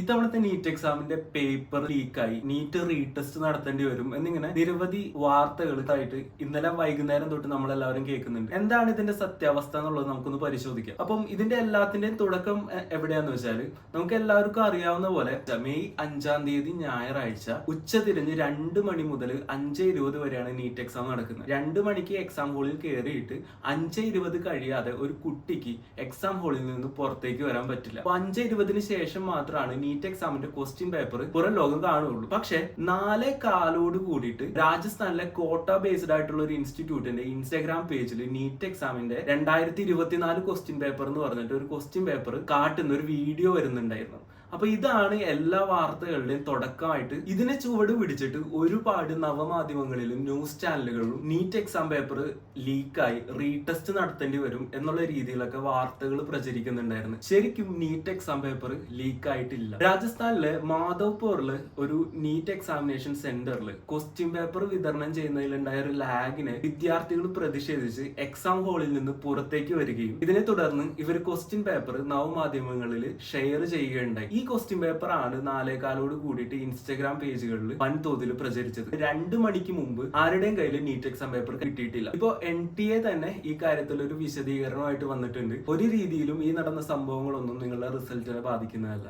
ഇത്തവണത്തെ നീറ്റ് എക്സാമിന്റെ paper ലീക്കായി NEET retest നടത്തേണ്ടി വരും എന്നിങ്ങനെ നിരവധി വാർത്തകൾ ആയിട്ട് ഇന്നലെ വൈകുന്നേരം തൊട്ട് നമ്മൾ എല്ലാവരും കേൾക്കുന്നുണ്ട്. എന്താണ് ഇതിന്റെ സത്യാവസ്ഥ എന്നുള്ളത് നമുക്കൊന്ന് പരിശോധിക്കാം. അപ്പം ഇതിന്റെ എല്ലാത്തിന്റെയും തുടക്കം എവിടെയാന്ന് വെച്ചാൽ നമുക്ക് എല്ലാവർക്കും അറിയാവുന്ന പോലെ മെയ് അഞ്ചാം തീയതി ഞായറാഴ്ച ഉച്ച തിരിഞ്ഞ് രണ്ട് മണി മുതൽ അഞ്ച് ഇരുപത് വരെയാണ് നീറ്റ് എക്സാം നടക്കുന്നത്. രണ്ട് മണിക്ക് എക്സാം ഹോളിൽ കയറിയിട്ട് അഞ്ച് ഇരുപത് കഴിയാതെ ഒരു കുട്ടിക്ക് എക്സാം ഹോളിൽ നിന്ന് പുറത്തേക്ക് വരാൻ പറ്റില്ല. അപ്പൊ അഞ്ച് ഇരുപതിന് ശേഷം മാത്രമാണ് നീറ്റ് എക്സാമിന്റെ ക്വസ്റ്റ്യൻ പേപ്പർ പുറം ലോകം കാണുകയുള്ളൂ. പക്ഷെ നാലേ കാലോട് കൂടിയിട്ട് രാജസ്ഥാനിലെ കോട്ട ബേസ്ഡ് ആയിട്ടുള്ള ഒരു ഇൻസ്റ്റിറ്റ്യൂട്ടിന്റെ ഇൻസ്റ്റാഗ്രാം പേജിൽ നീറ്റ് എക്സാമിന്റെ രണ്ടായിരത്തി ഇരുപത്തിനാല് ക്വസ്റ്റ്യൻ പേപ്പർ എന്ന് പറഞ്ഞിട്ട് ഒരു ക്വസ്റ്റ്യൻ പേപ്പർ കാട്ടുന്ന ഒരു വീഡിയോ വരുന്നുണ്ടായിരുന്നു. അപ്പൊ ഇതാണ് എല്ലാ വാർത്തകളുടെയും തുടക്കമായിട്ട് ഇതിനെ ചുവട് പിടിച്ചിട്ട് ഒരുപാട് നവമാധ്യമങ്ങളിലും ന്യൂസ് ചാനലുകളിലും നീറ്റ് എക്സാം പേപ്പർ ലീക്കായി റീടെസ്റ്റ് നടത്തേണ്ടി വരും എന്നുള്ള രീതിയിലൊക്കെ വാർത്തകൾ പ്രചരിക്കുന്നുണ്ടായിരുന്നു. ശരിക്കും നീറ്റ് എക്സാം പേപ്പർ ലീക്കായിട്ടില്ല രാജസ്ഥാനിലെ മാധവ്പൂറിൽ ഒരു നീറ്റ് എക്സാമിനേഷൻ സെന്ററിൽ ക്വസ്റ്റ്യൻ പേപ്പർ വിതരണം ചെയ്യുന്നതിലുണ്ടായ ഒരു ലാഗിനെ വിദ്യാർത്ഥികൾ പ്രതിഷേധിച്ച് എക്സാം ഹാളിൽ നിന്ന് പുറത്തേക്ക് വരികയും ഇതിനെ തുടർന്ന് ഇവർ ക്വസ്റ്റ്യൻ പേപ്പർ നവമാധ്യമങ്ങളിൽ ഷെയർ ചെയ്യുകയുണ്ടായി. ഈ ക്വസ്റ്റ്യൻ പേപ്പർ ആണ് നാലേകാലോട് കൂടിയിട്ട് ഇൻസ്റ്റഗ്രാം പേജുകളിൽ വൻതോതിൽ പ്രചരിച്ചത്. രണ്ട് മണിക്ക് മുമ്പ് ആരുടെയും കയ്യിൽ നീറ്റ് എക്സാം പേപ്പർ കിട്ടിയിട്ടില്ല. ഇപ്പോ എൻ ടി എ തന്നെ ഈ കാര്യത്തിൽ ഒരു വിശദീകരണമായിട്ട് വന്നിട്ടുണ്ട്. ഒരു രീതിയിലും ഈ നടന്ന സംഭവങ്ങളൊന്നും നിങ്ങളുടെ റിസൾട്ടിനെ ബാധിക്കുന്നതല്ല.